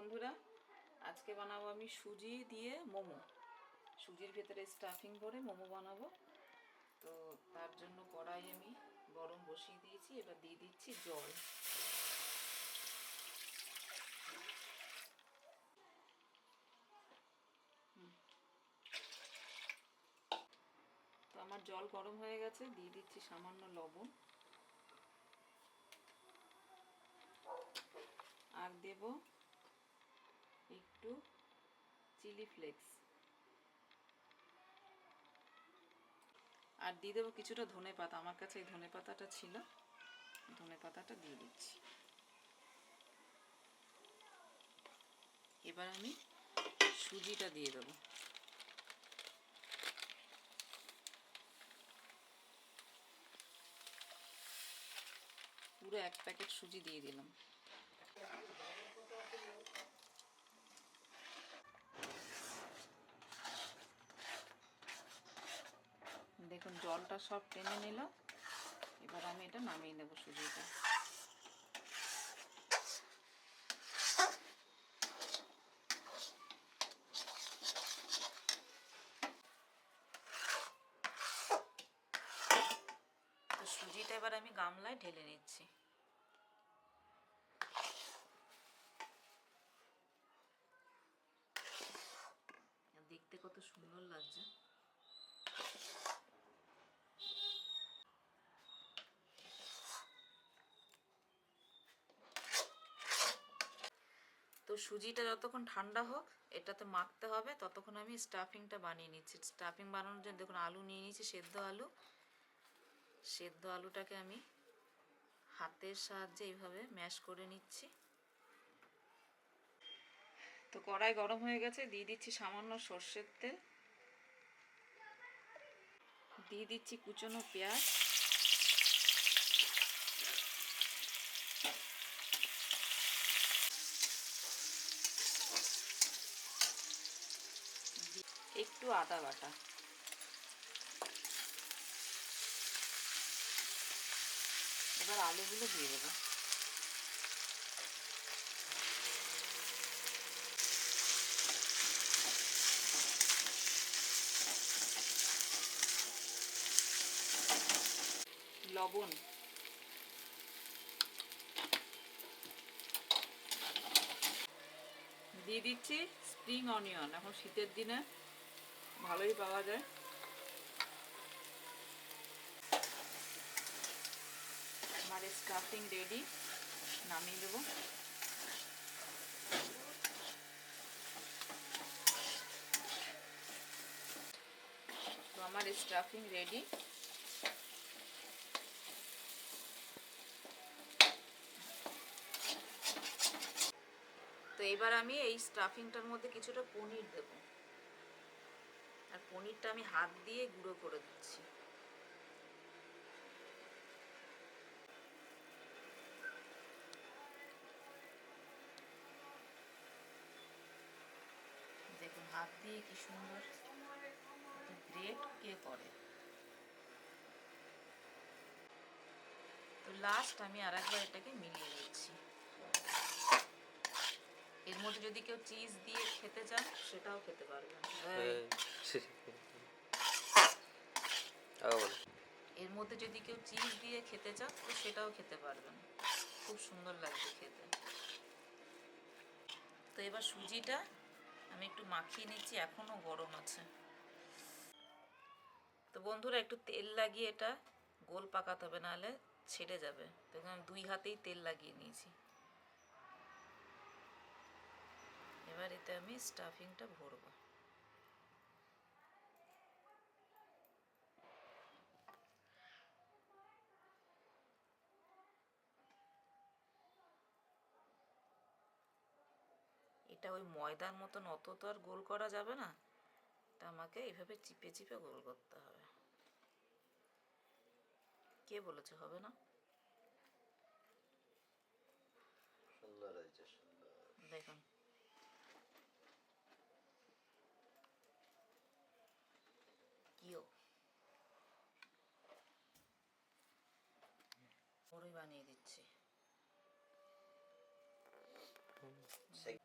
বন্ধুরা, আজকে বানাবো আমি সুজি দিয়ে মোমো। সুজির ভেতরে স্টাফিং করে মোমো বানাবো। তো তার জন্য কড়াই আমি গরম বসিয়ে দিয়েছি, এবার দিয়ে দিচ্ছি জল। তো আমার জল গরম হয়ে গেছে, দিয়ে দিচ্ছি সামান্য লবণ। আর দেব একটু চিলি ফ্লেক্স আর দিয়ে দেবো কিছুটা ধনে পাতা। আমার কাছে এই ধনে পাতাটা ছিল। ধনে পাতাটা দিয়ে দিচ্ছি। এবার আমি সুজিটা দিয়ে দেবো। পুরো এক প্যাকেট সুজি দিয়ে দিলাম দেখুন জলটা সব টেনে নিল। এবার আমি এটা নামিয়ে নেব সুজিটা সুজিটা এবার আমি গামলায় ঢেলে নিচ্ছি দেখতে কত সুন্দর লাগছে তো সুজিটা যতক্ষণ ঠান্ডা হোক, এটাতে মাখতে হবে। ততক্ষণ আমি স্টাফিংটা বানিয়ে নিচ্ছি। স্টাফিং বানানোর জন্য দেখুন, আলু নিয়ে নিয়েছি, সেদ্ধ আলু। সেদ্ধ আলুটাকে আমি হাতের সাহায্যে এইভাবে ম্যাশ করে নিচ্ছি। তো কড়াই গরম হয়ে গেছে, দিয়ে দিচ্ছি সামান্য সর্ষের তেল। দিয়ে দিচ্ছি কুচনো পেঁয়াজ। একটু আদা বাটা। এবার আলুগুলো দিয়ে দেবো। লবণ। দিয়ে দিচ্ছি স্প্রিং অনিয়ন। এখন শীতের দিনে ভালোই পাওয়া যায়। আমার স্টাফিং রেডি নামিয়ে দেবো তো আমার স্টাফিং রেডি তো এবার আমি এই স্টাফিংটার মধ্যে কিছুটা পনির দেব। আর পনিরটা আমি হাত দিয়ে গুঁড়ো করে দিচ্ছি। দেখুন, হাত দিয়ে কি সুন্দর গ্রেট কে করে। তো লাস্ট আমি আর একবার এটাকে মিলিয়ে দিচ্ছি এর মধ্যে যদি কেউ চিজ দিয়ে খেতে চান, সেটাও খেতে পারবেন। এর মধ্যে যদি কেউ চিজ দিয়ে খেতে তো সেটাও খেতে পারবেন। খুব সুন্দর লাগবে খেতে। তো এবার সুজিটা আমি একটু মাখিয়ে নিচ্ছি গরম আছে। তো বন্ধুরা, একটু তেল লাগিয়ে এটা গোল পাকাতে হবে, নাহলে ছেড়ে যাবে। তো আমি দুই হাতেই তেল লাগিয়ে নিয়েছি। এবার এতে আমি স্টাফিংটা ভরবো। এটা ওই ময়দার মতন অত তো আর গোল করা যাবে না। তা আমাকে এইভাবে চিপে চিপে গোল করতে হবে। কে বলেছে হবে না? সুন্দর হয়েছে সুন্দর। দেখুন কিও বড়ই বানিয়ে দিচ্ছি সে-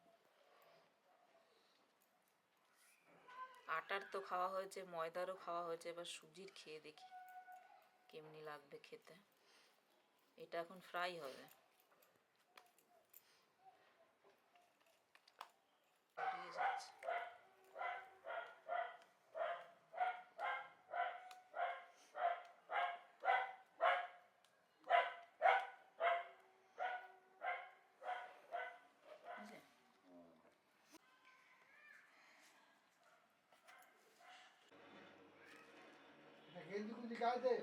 আটার তো খাওয়া হয়েছে, ময়দারও খাওয়া হয়েছে, এবার সুজির খেয়ে দেখি। কেমনি লাগবে খেতে? এটা এখন ফ্রাই হবে। গেঞ্জি কুঞ্জি গায়ে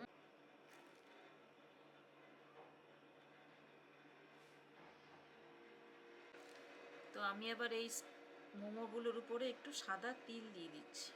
তো আমি আবার এই মোমোগুলোর উপরে একটু সাদা তিল দিয়ে দিচ্ছি।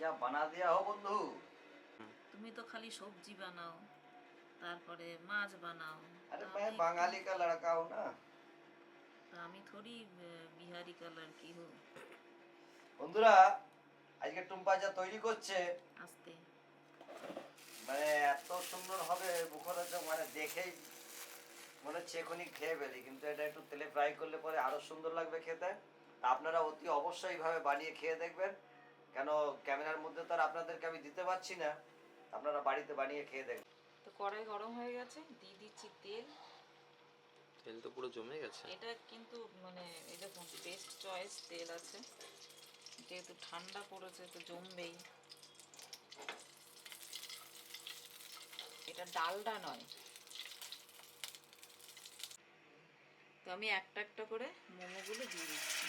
আচ্ছা বানা দিয়া হো বন্ধু। তুমি তো খালি সবজি বানাও তারপরে মাছ বানাও। আরে ভাই বাঙালি কা লড়কা হো না। আমি থোড়ি বিহারি কা লড়কি হো? বন্ধুরা আজকে টুম্পা যা তৈরি করছে আস্তে। মানে এত সুন্দর হবে মুখরোচ মানে দেখেই মনে হচ্ছে এখনই খেয়ে ফেলি কিন্তু এটা একটু তেলে ফ্রাই করলে পরে আরও সুন্দর লাগবে খেতে। আপনারা অতি অবশ্যই ভাবে বানিয়ে খেয়ে দেখবেন। কেন ক্যামেরার মধ্যে তো আর আপনাদেরকে আমি দিতে পারছি না। আপনারা বাড়িতে বানিয়ে খেয়ে দেখবেন তো কড়াই গরম হয়ে গেছে দিয়ে দিচ্ছি তেল। তেল তো পুরো জমে গেছে। এটা কিন্তু মানে এই দেখুন বেস্ট চয়েস তেল আছে। যেহেতু ঠান্ডা পড়েছে তো জমবেই। এটা ডালডা নয়। তো আমি একটা একটা করে মোমোগুলো দিয়ে দিচ্ছি।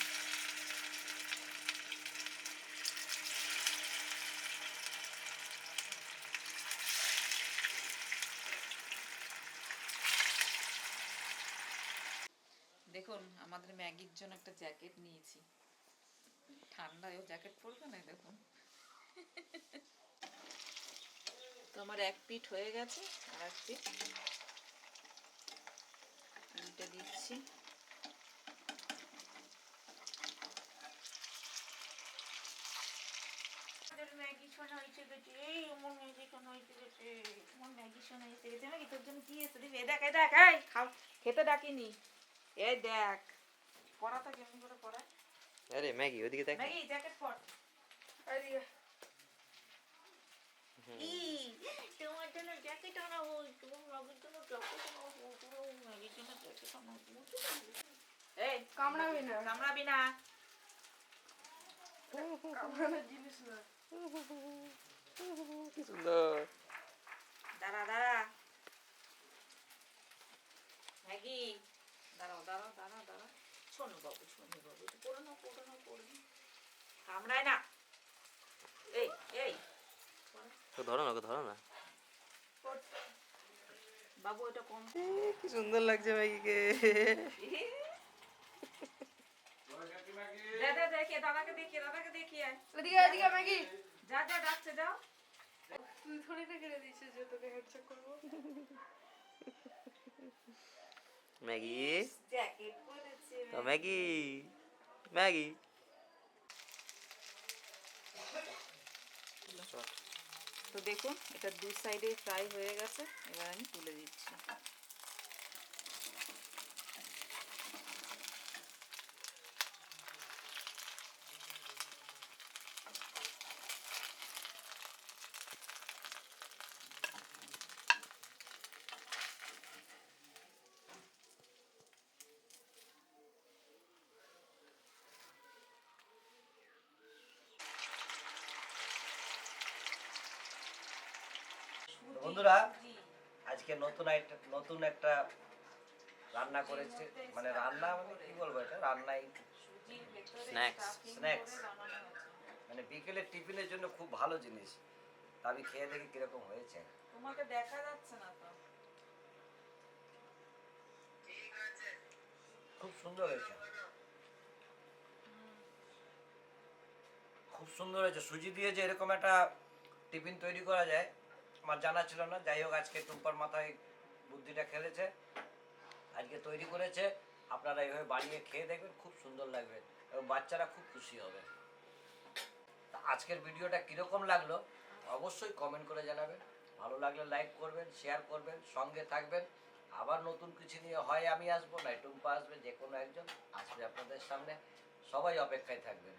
দেখুন, আমাদের ম্যাগির জন্য একটা জ্যাকেট নিয়েছি। ঠান্ডায়ও জ্যাকেট পরবে না, দেখুন। তো আমার এক পিঠ হয়ে গেছে, আর এক পিঠ দিচ্ছি। ম্যাগি শোনা হয়েছে গেছে এই আমার ম্যাগি শোনা হয়েছে গেছে আমার ম্যাগি শোনা হয়েছে গেছে ম্যাগি তোর জন্য কি এসে দিবি? খাও, খেতে ডাকিনি। এই দেখ। পড়াটা কেমন করে পড়ায় আরে ম্যাগি ওদিকে দেখ। ম্যাগি জ্যাকেট পর। ই তোমার জন্য জ্যাকেট আনাবো তোমার ম্যাগির জন্য জ্যাকেট আনাবো তোমার ম্যাগির জন্য জ্যাকেট আনাবো এই কামড়াবি না। কামড়াবি না। কামড়ানোর জিনিস না। কি সুন্দর। দাঁড়া দাঁড়া ম্যাগি দাঁড়াও দাঁড়াও দাঁড়াও দাঁড়াও শোনো বাবু শোনো বাবু একটু পড়ে নাও পড়ে নাও পড়ে নাও কামড়ায় না। এই এই। তো ধরো না ওকে ধরো না। বাবু এটা কম। কি সুন্দর লাগছে ম্যাগিকে দে দে দেখিয়ে দাদাকে দেখিয়ে দাদাকে দেখিয়ে। এদিকে এদিকে ম্যাগি। যা যা ডাকছে যাও। তুই থোড়ি না কেড়ে দিয়েছিস যে তোকে হেডসেট করব। ম্যাগি। জ্যাকেট পরেছে। Maggie Maggie. তো দেখুন এটা দু সাইডে ফ্রাই হয়ে গেছে এবার আমি তুলে দিচ্ছি। বন্ধুরা আজকে নতুন আইটেম নতুন একটা রান্না করেছে। মানে রান্না মানে কি বলব এটা? রান্নাই। স্ন্যাক্স হয়েছে। মানে বিকেলের টিফিনের জন্য খুব ভালো জিনিস। তা আমি খেয়ে দেখি কীরকম হয়েছে। তোমাকে দেখা যাচ্ছে না তো। খুব সুন্দর হয়েছে। খুব সুন্দর হয়েছে। সুজি দিয়ে যে এরকম একটা টিফিন তৈরি করা যায় আমার জানা ছিল না। যাই হোক, আজকে টুম্পার মাথায় বুদ্ধিটা খেলেছে, আজকে তৈরি করেছে। আপনারা এইভাবে বানিয়ে খেয়ে দেখবেন, খুব সুন্দর লাগবে এবং বাচ্চারা খুব খুশি হবে। তা আজকের ভিডিওটা কীরকম লাগল, অবশ্যই কমেন্ট করে জানাবেন। ভালো লাগলে লাইক করবেন শেয়ার করবেন, সঙ্গে থাকবেন। আবার নতুন কিছু নিয়ে হয় আমি আসব না টুম্পা আসবে, যে কোনো একজন আসবে আপনাদের সামনে। সবাই অপেক্ষায় থাকবেন।